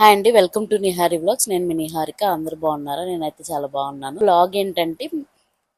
Hi అండి welcome to Nihari blogs నేను మీ నిహారిక అందరు బాగున్నారా? నేనైతే చాలా బాగున్నాను. బ్లాగ్ ఏంటంటే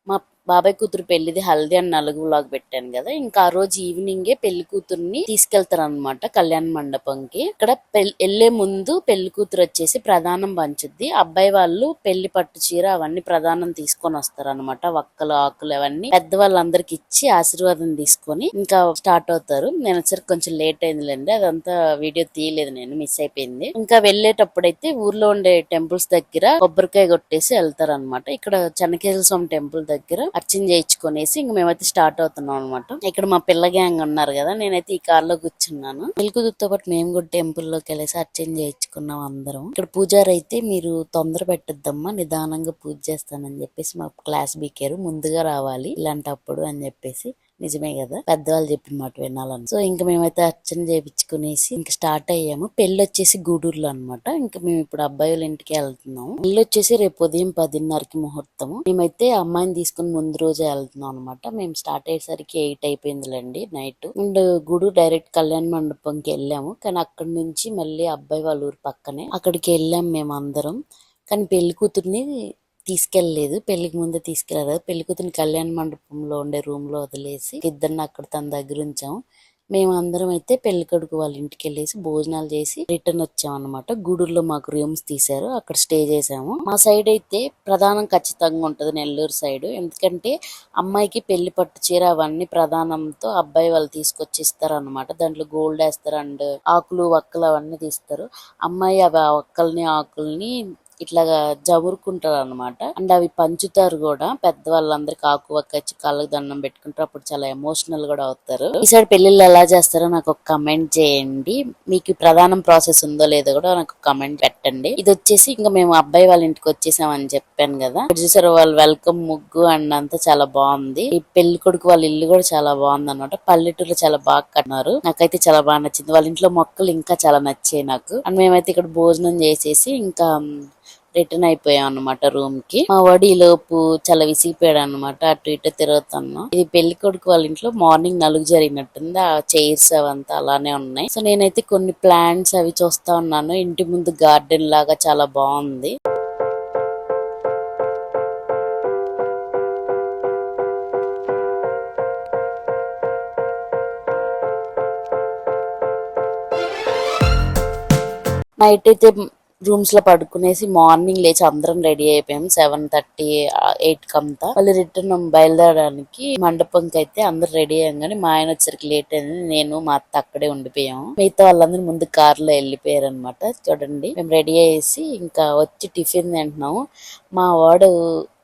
మా బాబాయ్ కూతురు పెళ్ళిది హల్దీ అని నలుగు బ్లాగ్ పెట్టాను కదా ఇంకా ఆ రోజు ఈవినింగే పెళ్ళి కూతుర్ని తీసుకెళ్తారు అనమాట కళ్యాణ మండపంకి. ఇక్కడ పెళ్ళి వెళ్ళే ముందు పెళ్ళి కూతురు వచ్చేసి ప్రధానం పంచుద్ది. అబ్బాయి వాళ్ళు పెళ్ళి పట్టు చీర అవన్నీ ప్రధానం తీసుకొని వస్తారు అనమాట వక్కలు ఆకులు అవన్నీ పెద్ద వాళ్ళందరికి ఇచ్చి ఆశీర్వాదం తీసుకొని ఇంకా స్టార్ట్ అవుతారు. నేను వచ్చరికి కొంచెం లేట్ అయిందిలేండి అదంతా వీడియో తీయలేదు నేను మిస్ అయిపోయింది. ఇంకా వెళ్ళేటప్పుడు అయితే ఊర్లో ఉండే టెంపుల్స్ దగ్గర కొబ్బరికాయ కొట్టేసి వెళ్తారు అనమాట ఇక్కడ చెన్నకేశ్వర స్వామి టెంపుల్ దగ్గర అర్చన చేయించుకునేసి ఇంక మేమైతే స్టార్ట్ అవుతున్నాం అనమాట ఇక్కడ మా పిల్ల గ్యాంగ్ ఉన్నారు కదా నేనైతే ఈ కార్లో కూర్చున్నాను. మెలుకుదుతో పాటు మేము కూడా టెంపుల్లోకి వెళ్ళేసి అర్చన చేయించుకున్నాం అందరం. ఇక్కడ పూజారి అయితే మీరు తొందర పెట్టద్దమ్మా నిదానంగా పూజ చేస్తానని చెప్పేసి మా క్లాస్ బీకారు ముందుగా రావాలి ఇలాంటప్పుడు అని చెప్పేసి. నిజమే కదా? పెద్దవాళ్ళు చెప్పిన మాట వినాలని. సో ఇంకా మేమైతే అర్చన చేయించుకునేసి ఇంకా స్టార్ట్ అయ్యాము. పెళ్ళి వచ్చేసి గూడూరులో అన్నమాట. ఇంకా మేము ఇప్పుడు అబ్బాయి వాళ్ళ ఇంటికి వెళ్తున్నాము పెళ్ళి వచ్చేసి రేపు ఉదయం పదిన్నరకి ముహూర్తము. మేమైతే అమ్మాయిని తీసుకుని ముందు రోజే వెళ్తున్నాం అనమాట మేము స్టార్ట్ అయ్యేసరికి ఎయిట్ అయిపోయిందిలేండి నైట్. అండ్ గూడూరు డైరెక్ట్ కళ్యాణ మండపంకి వెళ్ళాము. కానీ అక్కడి నుంచి మళ్ళీ అబ్బాయి వాళ్ళ ఊరు పక్కనే అక్కడికి వెళ్ళాం మేము అందరం కానీ పెళ్ళి కూతుర్ని తీసుకెళ్ళలేదు. పెళ్ళికి ముందే తీసుకెళ్ళలేదు. పెళ్ళి కూతురిని కళ్యాణ మండపంలో ఉండే రూమ్లో వదిలేసి ఇద్దరిని అక్కడ తన దగ్గర ఉంచాము. మేము అందరం అయితే పెళ్ళి కొడుకు వాళ్ళ ఇంటికి వెళ్ళేసి భోజనాలు చేసి రిటర్న్ వచ్చాం అనమాట గూడూరులో మాకు రూమ్స్ తీశారు. అక్కడ స్టే చేసాము మా సైడ్ అయితే ప్రధానం ఖచ్చితంగా ఉంటుంది నెల్లూరు సైడ్. ఎందుకంటే అమ్మాయికి పెళ్ళి పట్టు చీర అవన్నీ ప్రధానంతో అబ్బాయి వాళ్ళు తీసుకొచ్చి ఇస్తారు అనమాట దాంట్లో గోల్డ్ వేస్తారు అండ్ ఆకులు వక్కలు అవన్నీ తీస్తారు. అమ్మాయి అవి ఆ వక్కల్ని ఆకుల్ని ఇట్లాగా జమురుకుంటారు అనమాట అండ్ అవి పంచుతారు కూడా. పెద్దవాళ్ళందరికి ఆకు వక్క ఇచ్చి కాళ్ళకి దండం పెట్టుకుంటారు. అప్పుడు చాలా ఎమోషనల్ కూడా అవుతారు. ఈసారి పెళ్ళిళ్ళు ఎలా చేస్తారో నాకు ఒక కమెంట్ చేయండి. మీకు ప్రధానం ప్రాసెస్ ఉందో లేదో కూడా నాకు కమెంట్ పెట్టండి. ఇది వచ్చేసి ఇంకా మేము అబ్బాయి వాళ్ళ ఇంటికి వచ్చేసామని చెప్పాను కదా. చూసారు వాళ్ళు వెల్కమ్ ముగ్గు అండ్ అంతా చాలా బాగుంది. ఈ పెళ్ళి కొడుకు వాళ్ళ ఇల్లు కూడా చాలా బాగుంది అనమాట పల్లెటూరులో చాలా బాగా కట్టినారు. నాకైతే చాలా బాగా నచ్చింది. వాళ్ళ ఇంట్లో మొక్కలు ఇంకా చాలా నచ్చాయి నాకు. అండ్ మేమైతే ఇక్కడ భోజనం చేసేసి ఇంకా రిటర్న్ అయిపోయాం అనమాట రూమ్కి. మా వాడి ఈ లోపు చాలా విసిగిపోయాడు అనమాట అటు ఇటు తిరుగుతున్నాం. ఇది పెళ్ళి కొడుకు వాళ్ళ ఇంట్లో మార్నింగ్ నలుగు జరిగినట్టుంది. ఆ చైర్స్ అవంతా అలానే ఉన్నాయి. సో నేనైతే కొన్ని ప్లాంట్స్ అవి చూస్తా ఉన్నాను. ఇంటి ముందు గార్డెన్ లాగా చాలా బాగుంది. నైట్ అయితే రూమ్స్లో పడుకునేసి మార్నింగ్ లేచి అందరం రెడీ అయిపోయాం. సెవెన్ థర్టీ ఎయిట్ కంతా మళ్ళీ రిటర్న్ బయలుదేరడానికి మండపంకి అయితే అందరు రెడీ అయ్యాం. కానీ మా ఆయన వచ్చరికి లేట్ అయింది. నేను మా అత్త అక్కడే ఉండిపోయాము మిగతా వాళ్ళందరూ ముందు కార్లో వెళ్ళిపోయారు అనమాట చూడండి. మేము రెడీ అయ్యేసి ఇంకా వచ్చి టిఫిన్ తింటున్నాము మా వాడు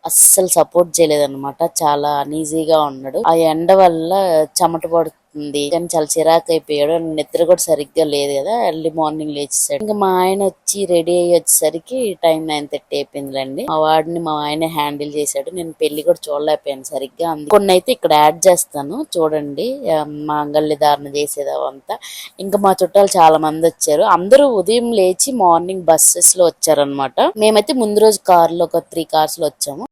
అస్సలు సపోర్ట్ చేయలేదన్నమాట. చాలా అనీజీగా ఉన్నాడు. ఆ ఎండ వల్ల చెమట పడుతుంది ఉంది కానీ చాలా చిరాకు అయిపోయాడు. నిద్ర కూడా సరిగ్గా లేదు కదా. ఎర్లీ మార్నింగ్ లేచేసాడు. ఇంకా మా ఆయన వచ్చి రెడీ అయ్యి వచ్చేసరికి టైం నైన్ థర్టీ అయిపోయిందిలేండి. మా వాడిని మా ఆయన హ్యాండిల్ చేశాడు. నేను పెళ్ళి కూడా చూడలేకపోయాను సరిగ్గా. కొన్ని అయితే ఇక్కడ యాడ్ చేస్తాను. చూడండి. మా మాంగళ్య ధారణ చేసేది ఇంకా మా చుట్టాలు చాలా మంది వచ్చారు. అందరూ ఉదయం లేచి మార్నింగ్ బస్సెస్లో వచ్చారనమాట మేమైతే ముందు రోజు కార్లో ఒక త్రీ కార్స్లో వచ్చాము.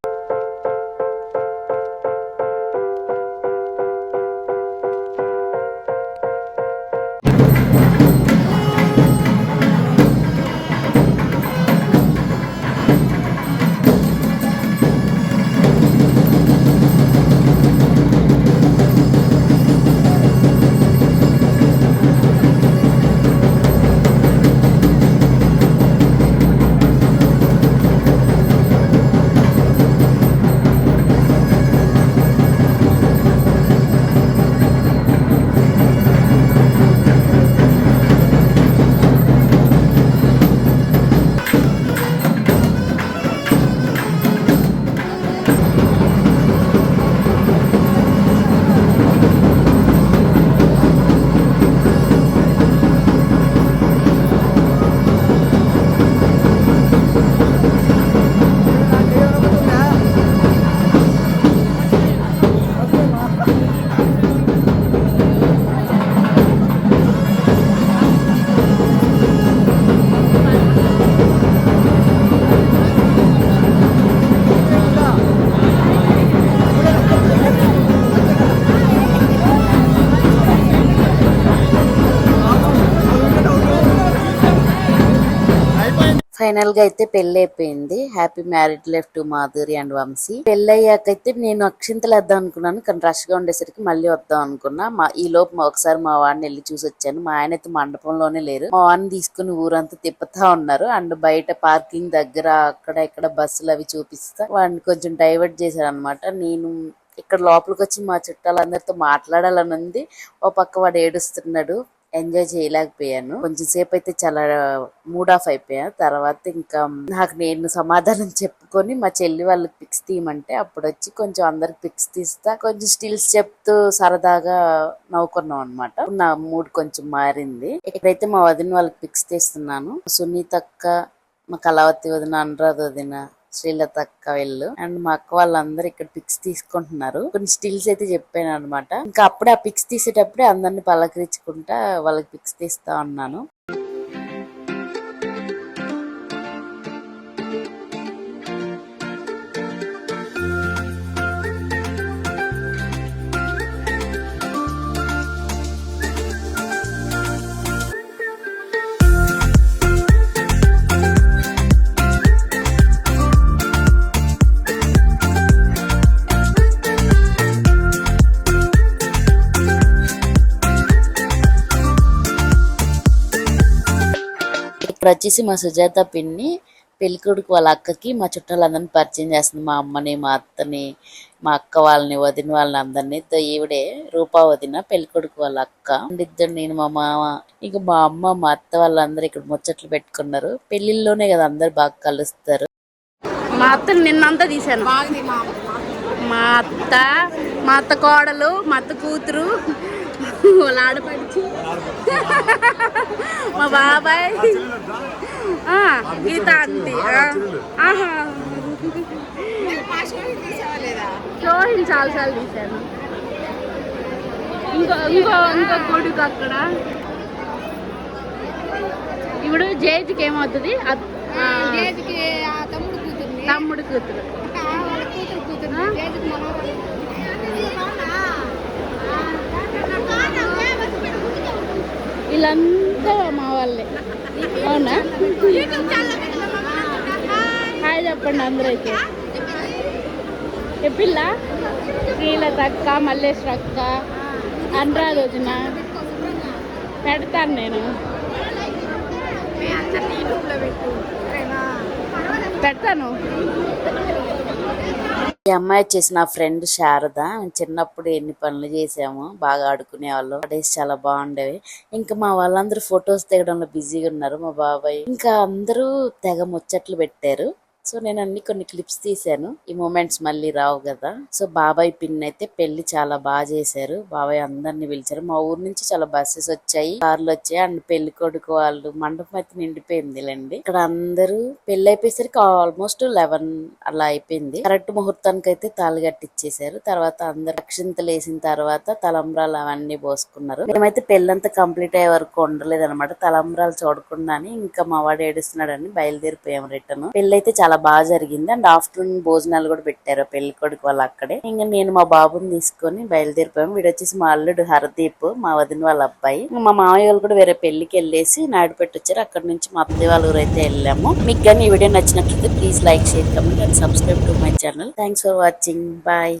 ఫైనల్గా అయితే పెళ్ళి అయిపోయింది happy married life to Madhuri and Vamsi. పెళ్ళి అయ్యాకైతే నేను అక్షింతలు వేద్దాం అనుకున్నాను కానీ రష్గా ఉండేసరికి మళ్ళీ వద్దాం అనుకున్నా. మా ఈ లోపు ఒకసారి మా వాడిని వెళ్ళి చూసి వచ్చాను. మా ఆయన అయితే మండపంలోనే లేరు. మా వాడిని తీసుకుని ఊరంతా తిప్పుతా ఉన్నారు. అండ్ బయట పార్కింగ్ దగ్గర అక్కడ ఇక్కడ బస్సులు అవి చూపిస్తా. వాడిని కొంచెం డైవర్ట్ చేశారు అనమాట నేను ఇక్కడ లోపలికి వచ్చి మా చుట్టాలందరితో మాట్లాడాలని ఉంది. ఓ పక్క వాడు ఏడుస్తున్నాడు. ఎంజాయ్ చేయలేకపోయాను. కొంచెం సేపు అయితే చాలా మూడ్ ఆఫ్ అయిపోయాను తర్వాత ఇంకా నాకు నేను సమాధానం చెప్పుకొని మా చెల్లి వాళ్ళకి పిక్స్ తీయమంటే అప్పుడు వచ్చి కొంచెం అందరికి పిక్స్ తీస్తా కొంచెం స్టిల్స్ చెప్తూ సరదాగా నవ్వుకున్నాం అనమాట నా మూడ్ కొంచెం మారింది. ఇక్కడైతే మా వదిన వాళ్ళకి పిక్స్ తీస్తున్నాను. సునీతక్క మా కళావతి వదిన అనురాధ వదిన శ్రీలత అక్క వీళ్ళు. అండ్ మా అక్క వాళ్ళందరూ ఇక్కడ పిక్స్ తీసుకుంటున్నారు. కొన్ని స్టిల్స్ అయితే చెప్పాను అనమాట ఇంకా అప్పుడే ఆ పిక్స్ తీసేటప్పుడే అందరిని పలకరించుకుంటా వాళ్ళకి పిక్స్ తీస్తా ఉన్నాను. ఇక్కడ వచ్చేసి మా సుజాత పిన్ని పెళ్ళికొడుకు వాళ్ళ అక్కకి మా చుట్టాలందరిని పరిచయం చేస్తుంది. మా అమ్మని మా అత్తని మా అక్క వాళ్ళని వదిన వాళ్ళని అందరినీ. తో ఈవిడే రూపా వదిన పెళ్ళికొడుకు వాళ్ళ అక్క. ఇద్దరు నేను మా మామ ఇక మా అమ్మ మా అత్త వాళ్ళందరూ ఇక్కడ ముచ్చట్లు పెట్టుకున్నారు. పెళ్ళిళ్ళలోనే కదా అందరు బాగా కలుస్తారు. మా అత్తని నిన్నంతా తీశాను. మా అత్త మా అత్త కోడలు మా అత్త కూతురు వాళ్ళ ఆడపడిచి. మా బాబాయ్. ఆ, గీత ఆ, ఆహా. చాలాసార్లు తీశాను ఇంకో ఇంకో ఇంకో కొడుకు అక్కడ. ఇప్పుడు జేజ్కి ఏమవుతుంది? అత్- తమ్ముడు కూతుర్ని. తమ్ముడు కూతురు ఆ వాళ్ళ కూతురు కూతురు జేజుకి మనవరాలు వీళ్ళంతా మా వాళ్ళే. అవునా? హాయ్ చెప్పండి అందరూ అయితే చెప్పిల్లా? శ్రీలత అక్క మల్లేశ్వర అక్క అనురాధ వదిన పెడతాను నేను. పెడతాను. ఈ అమ్మాయి వచ్చేసి నా ఫ్రెండ్ శారద. చిన్నప్పుడు ఎన్ని పనులు చేసాము బాగా ఆడుకునే వాళ్ళు డేస్ చాలా బాగుండేవి. ఇంకా మా వాళ్ళందరూ ఫొటోస్ దిగడంలో బిజీగా ఉన్నారు మా బాబాయ్. ఇంకా అందరూ తెగ ముచ్చట్లు పెట్టారు. సో నేను అన్ని కొన్ని క్లిప్స్ తీసాను ఈ మూమెంట్స్ మళ్ళీ రావు కదా. సో బాబాయ్ పిన్ అయితే పెళ్ళి చాలా బాగా చేశారు. బాబాయ్ అందరిని పిలిచారు. మా ఊరు నుంచి చాలా బస్సెస్ వచ్చాయి. కార్లు వచ్చాయి. అండ్ పెళ్ళి కొడుకు వాళ్ళు మండపం అయితే నిండిపోయింది లేండి. ఇక్కడ అందరూ పెళ్ళి అయిపోయేసరికి ఆల్మోస్ట్ లెవెన్ అలా అయిపోయింది. కరెక్ట్ ముహూర్తానికి అయితే తాళి కట్టిచ్చేసారు తర్వాత అందరు అక్షింతలు వేసిన తర్వాత తలంబ్రాలు అవన్నీ పోసుకున్నారు. మేమైతే పెళ్ళంతా కంప్లీట్ అయ్యే వరకు ఉండలేదు అనమాట తలంబ్రాలు చూడకుండానే ఇంకా మా వాడు ఏడుస్తున్నాడని బయలుదేరిపోయాం రిటర్న్. పెళ్ళి అయితే చాలా బాగా జరిగింది. అండ్ ఆఫ్టర్నూన్ భోజనాలు కూడా పెట్టారు. పెళ్ళి కొడుకు వాళ్ళు అక్కడే. ఇంకా నేను మా బాబుని తీసుకొని బయలుదేరిపోయాము వీడు వచ్చేసి మా అల్లుడు హరదీప్ మా వదిన వాళ్ళ అబ్బాయి. మా మామయ్య వాళ్ళు కూడా వేరే పెళ్ళికి వెళ్ళేసి నాయుడుపేట వచ్చారు. అక్కడ నుంచి మా అత్తయ్య వాళ్ళ ఊరైతే అయితే వెళ్ళాము. మీకు కానీ ఈ వీడియో నచ్చినట్లయితే please like share comment and subscribe to my channel. Thanks for watching. Bye.